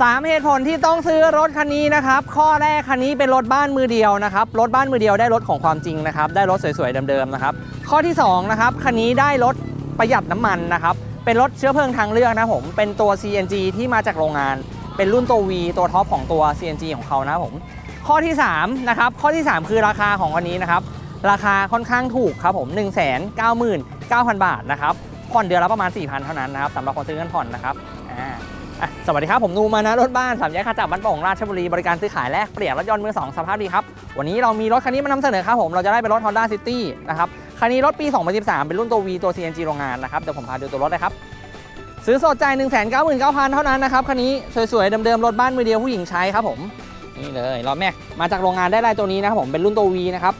สามเหตุผลที่ต้องซื้อรถคันนี้นะครับ ข้อแรกคันนี้เป็นรถบ้านมือเดียวนะครับ รถบ้านมือเดียวได้รถของความจริงนะครับ ได้รถสวยๆเดิมๆนะครับ ข้อที่สองนะครับคันนี้ได้รถประหยัดน้ำมันนะครับ เป็นรถเชื้อเพลิงทางเลือกนะผม เป็นตัว CNG ที่มาจากโรงงาน เป็นรุ่นตัว V ตัวท็อปของตัว CNG ของเขานะผม ข้อที่3นะครับ ข้อที่ 3 คือราคาของคันนี้นะครับ ราคาค่อนข้างถูกครับผม1 9 9 0 0 0 บาทนะครับ ผ่อนเดือนละประมาณ 4,000 เท่านั้นนะครับสำหรับคนซื้อเงินผ่อนนะครับ อ่า สวัสดีครับผมนูมานะรถบ้านสามแยกขาจับบ้านโป่งราชบุรีบริการซื้อขายแลกเปลี่ยนรถยนต์มือสองสภาพดีครับ วันนี้เรามีรถคันนี้มานำเสนอครับผมเราจะได้เป็นรถ Honda City นะครับคันนี้รถปี 2013 เป็นรุ่นตัว V ตัว CNG โรงงานนะครับเดี๋ยวผมพาดูตัวรถเลยครับซื้อสดจ่าย1 9 9 0 0 0 เท่านั้นนะครับคันนี้สวยๆเดิมๆรถบ้านมือเดียวผู้หญิงใช้ครับผมนี่เลยล้อแม็กมาจากโรงงานได้ลายตัวนี้นะครับผมเป็นรุ่นตัว V นะครับ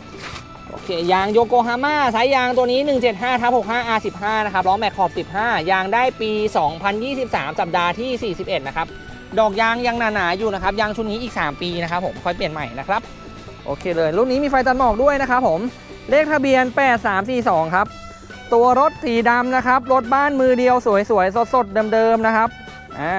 ยางโยโกฮาม่าสายยางตัวนี้ 175ทับ65 R15 นะครับล้อแม็กขอบ 15 ยางได้ปี 2023 สัปดาห์ที่ 41 นะครับ ดอกยางยังหนาๆอยู่นะครับ ยางชุดนี้อีก 3 ปีนะครับผม ค่อยเปลี่ยนใหม่นะครับ โอเคเลย รุ่นนี้มีไฟตัดหมอกด้วยนะครับผม เลขทะเบียน 8342 ครับ ตัวรถสีดำนะครับ รถบ้านมือเดียวสวยๆ สดๆ เดิมๆ นะครับ อ่า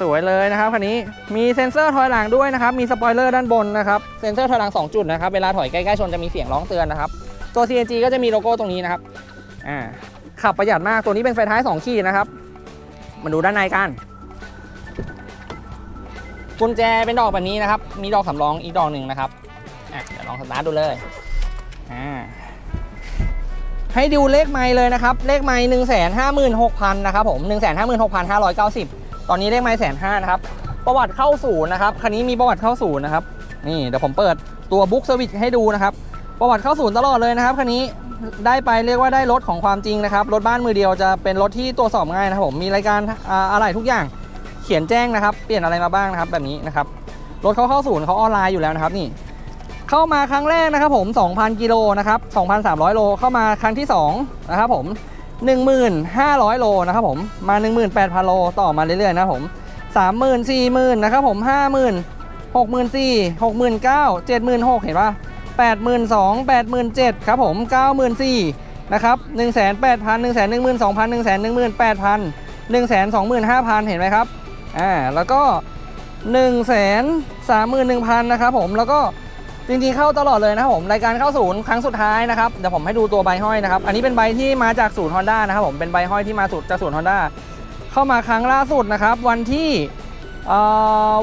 สวยๆเลยนะครับคันนี้มีเซ็นเซอร์ถอยหลังด้วยนะครับ มีสปอยเลอร์ด้านบนนะครับเซ็นเซอร์ถอยหลัง 2 จุดนะครับเวลาถอยใกล้ๆชนจะมีเสียงร้องเตือนนะครับตัว CNG ก็จะมีโลโก้ตรงนี้นะครับอ่าขับประหยัดมากตัวนี้เป็นไฟท้าย2ขีดนะครับมาดูด้านในกันกุญแจเป็นดอกแบบนี้นะครับ มีดอกสำรองอีกดอกหนึ่งนะครับอะเดี๋ยวลองสตาร์ทดูเลยอ่าให้ดูเลขไม้เลยนะครับ เลขไม้หนึ่งแสนห้าหมื่นหกพันนะครับผมหนึ่งแสนห้าหมื่นหกพันห้าร้อยเก้าสิบ ตอนนี้เลขไม้แสนห้านะครับ ประวัติเข้าศูนย์นะครับ คันนี้มีประวัติเข้าศูนย์นะครับ นี่เดี๋ยวผมเปิดตัวบุ๊กเซอร์วิสให้ดูนะครับ ประวัติเข้าศูนย์ตลอดเลยนะครับ คันนี้ได้ไปเรียกว่าได้รถของความจริงนะครับ รถบ้านมือเดียวจะเป็นรถที่ตรวจสอบง่ายนะครับผม มีรายการอ่าอะไรทุกอย่าง เขียนแจ้งนะครับ เปลี่ยนอะไรมาบ้างนะครับ แบบนี้นะครับ รถเขาเข้าศูนย์เขาออนไลน์อยู่แล้วนะครับนี่เข้ามาครั้งแรกนะครับผม 2,000 กิโลนะครับ 2,300 โล เข้ามาครั้งที่2นะครับผม 1,500 โลนะครับผม มา 18,000 โลต่อมาเรื่อยๆนะผม 30,000 40,000นะครับผม 50,000 64,000 69,000 76,000 เห็นปะ82,000 87,000ครับผม94,000นะครับ1,800,000 1,12,000 1,18,000 1,25,000 เห็นไหมครับ อ่า แล้วก็ 131,000 นะครับผม แล้วก็ จริงๆเข้าตลอดเลยนะครับผมรายการเข้าศูนย์ครั้งสุดท้ายนะครับเดี๋ยวผมให้ดูตัวใบห้อยนะครับอันนี้เป็นใบที่มาจากศูนย์ Honda นะครับผมเป็นใบห้อยที่มาสุดจากศูนย์ Honda เข้ามาครั้งล่าสุดนะครับวันที่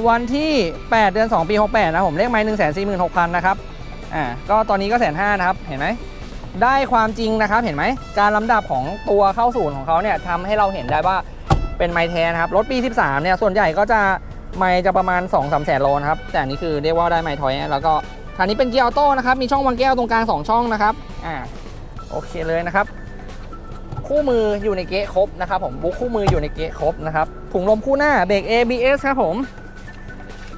วันที่ 8 เดือน 2 ปี 68 นะผมเลขไม้1 4 6 0 0 0นะครับอ่าก็ตอนนี้ก็แสนห้านะครับเห็นไหมได้ความจริงนะครับเห็นไหมการลำดับของตัวเข้าศูนย์ของเขาเนี่ยทำให้เราเห็นได้ว่าเป็นไม้แท้นะครับรถปี 13 เนี่ยส่วนใหญ่ก็จะไม้จะประมาณ 2 3 แสนโลนะครับแต่อันนี้คือเรียกว่าได้ไม้ทอยแล้วก็ คันนี้เป็นเกียร์ออโต้นะครับ มีช่องวางแก้วตรงกลาง2ช่องนะครับ อ่า โอเคเลยนะครับ คู่มืออยู่ในเก๊ะครบนะครับผม บุ๊คคู่มืออยู่ในเก๊ะครบนะครับ ถุงลมคู่หน้า เบรก ABS ครับผม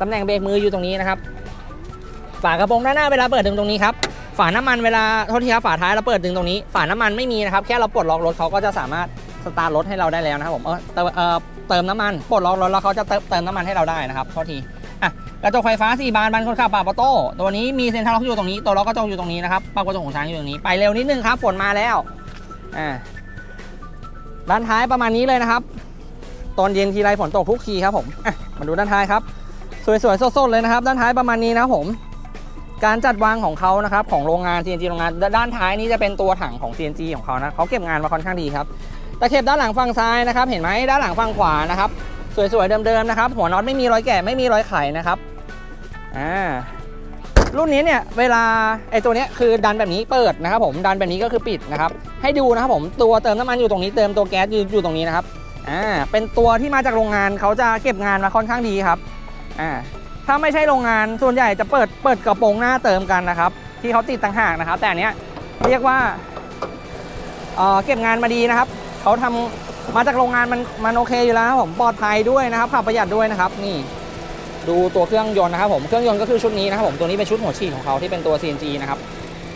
ตำแหน่งเบรกมืออยู่ตรงนี้นะครับ ฝากระโปรงด้านหน้าเวลาเปิดดึงตรงนี้ครับ ฝาน้ำมันเวลาโทษทีครับ ฝาท้ายเราเปิดดึงตรงนี้ ฝาน้ำมันไม่มีนะครับ แค่เราปลดล็อกรถเขาก็จะสามารถสตาร์ทรถให้เราได้แล้วนะครับผม เออเติมเออเติมน้ำมัน ปลดล็อกรถแล้วเขาจะเติมเติมน้ำมันให้เราได้นะครับโทษทีอะ กระจกไฟฟ้า 4 บานบานคนขับปรับออโต้ตัวนี้มีเซ็นทรัลล็อกอยู่ตรงนี้ตัวล็อกกระจกอยู่ตรงนี้นะครับปรับกระจกของช้างอยู่ตรงนี้ไปเร็วนิดนึงครับฝนมาแล้วอ่าด้านท้ายประมาณนี้เลยนะครับ ตอนเย็นทีไรฝนตกทุกทีครับผมมาดูด้านท้ายครับ สวยๆสดๆเลยนะครับ ด้านท้ายประมาณนี้นะครับผม การจัดวางของเขานะครับของโรงงาน CNG โรงงาน ด้านท้ายนี้จะเป็นตัวถังของ CNG ของเขานะเขาเก็บงานมาค่อนข้างดีครับตะเข็บด้านหลังฝั่งซ้ายนะครับ เห็นไหมด้านหลังฝั่งขวานะครับ สวยๆเดิมๆนะครับ หัวน็อตไม่มีรอยแกะไม่มีรอยไขนะครับอ่ารุ่นนี้เนี่ยเวลาไอ้ตัวเนี้ยคือดันแบบนี้เปิดนะครับผมดันแบบนี้ก็คือปิดนะครับ ให้ดูนะครับผมตัวเติมน้ำมันอยู่ตรงนี้เติมตัวแก๊สอยู่อยู่ตรงนี้นะครับอ่าเป็นตัวที่มาจากโรงงานเขาจะเก็บงานมาค่อนข้างดีครับอ่าถ้าไม่ใช่โรงงานส่วนใหญ่จะเปิดเปิดกระโปรงหน้าเติมกันนะครับ ที่เขาติดต่างหากนะครับ แต่อันเนี้ยเรียกว่าเอ่อเก็บงานมาดีนะครับเขาทำ มาจากโรงงานมันมันโอเคอยู่แล้วครับผมปลอดภัยด้วยนะครับขับประหยัดด้วยนะครับ นี่ ดูตัวเครื่องยนต์นะครับผมเครื่องยนต์ก็คือชุดนี้นะครับผมตัวนี้เป็นชุดหัวฉีดของเขาที่เป็นตัว CNG นะครับ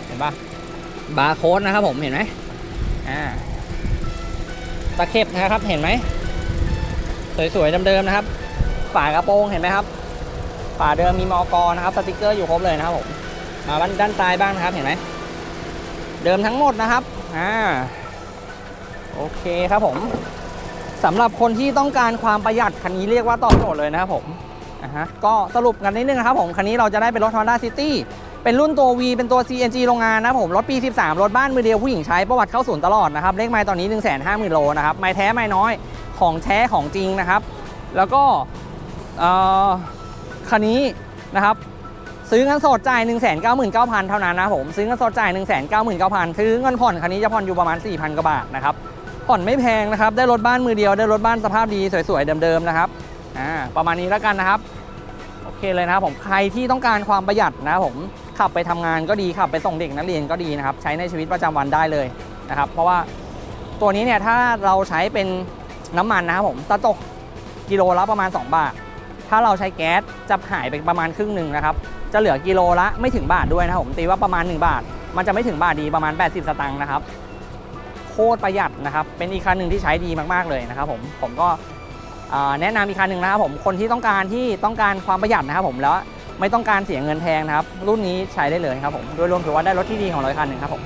เห็นปะบาร์โค้ดนะครับผมเห็นไหมอ่าตะเข็บนะครับเห็นไหมสวยๆเดิมๆนะครับ ฝากระโปรงเห็นไหมครับฝาเดิมมีมอกรนะครับสติกเกอร์อยู่ครบเลยนะครับผมมาด้านด้านซ้ายบ้างนะครับเห็นไหมเดิมทั้งหมดนะครับอ่า โอเคครับผมสำหรับคนที่ต้องการความประหยัดคันนี้เรียกว่าตอบโจทย์เลยนะครับผมอะฮะก็สรุปกันนิดนึงนะครับผม คันนี้เราจะได้เป็นรถ Honda City เป็นรุ่นตัว V เป็นตัว CNG โรงงานนะครับผม รถปี 13 รถบ้านมือเดียวผู้หญิงใช้ประวัติเข้าศูนย์ตลอดนะครับ เลขไมล์ตอนนี้ 1 5 0 0 0 0 โลนะครับ ไมล์แท้ไมล์น้อยของแท้ของจริงนะครับ แล้วก็เออคันนี้นะครับซื้อเงินสดจ่าย 1 9 9 0 0 0 เท่านั้นนะผม ซื้อเงินสดจ่าย 1 9 9 9 0 0 0ซื้อเงินผ่อนคันนี้จะผ่อนอยู่ประมาณ 4,000 กว่าบาทนะครับ ผ่อนไม่แพงนะครับ ได้รถบ้านมือเดียว ได้รถบ้านสภาพดีสวยๆเดิมๆนะครับอ่าประมาณนี้แล้วกันนะครับ โอเคเลยนะครับผมใครที่ต้องการความประหยัดนะครับผมขับไปทำงานก็ดีขับไปส่งเด็กนักเรียนก็ดีนะครับ ใช้ในชีวิตประจำวันได้เลยนะครับ เพราะว่าตัวนี้เนี่ยถ้าเราใช้เป็นน้ำมันนะครับผมตะตกกิโลละประมาณ 2 บาท ถ้าเราใช้แก๊สจะหายไปประมาณครึ่งหนึ่งนะครับ จะเหลือกิโลละไม่ถึงบาทด้วยนะครับผมตีว่าประมาณ 1 บาท มันจะไม่ถึงบาทดีประมาณ 80 สตางค์นะครับ โคตรประหยัดนะครับ เป็นอีกคันหนึ่งที่ใช้ดีมากๆเลยนะครับผมผมก็แนะนำอีกคันหนึ่งนะครับผมคนที่ต้องการที่ต้องการความประหยัดนะครับผมแล้วไม่ต้องการเสียเงินแพงนะครับ รุ่นนี้ใช้ได้เลยครับผมโดยรวมถือว่าได้รถที่ดีของเราอีกคันหนึ่งครับผม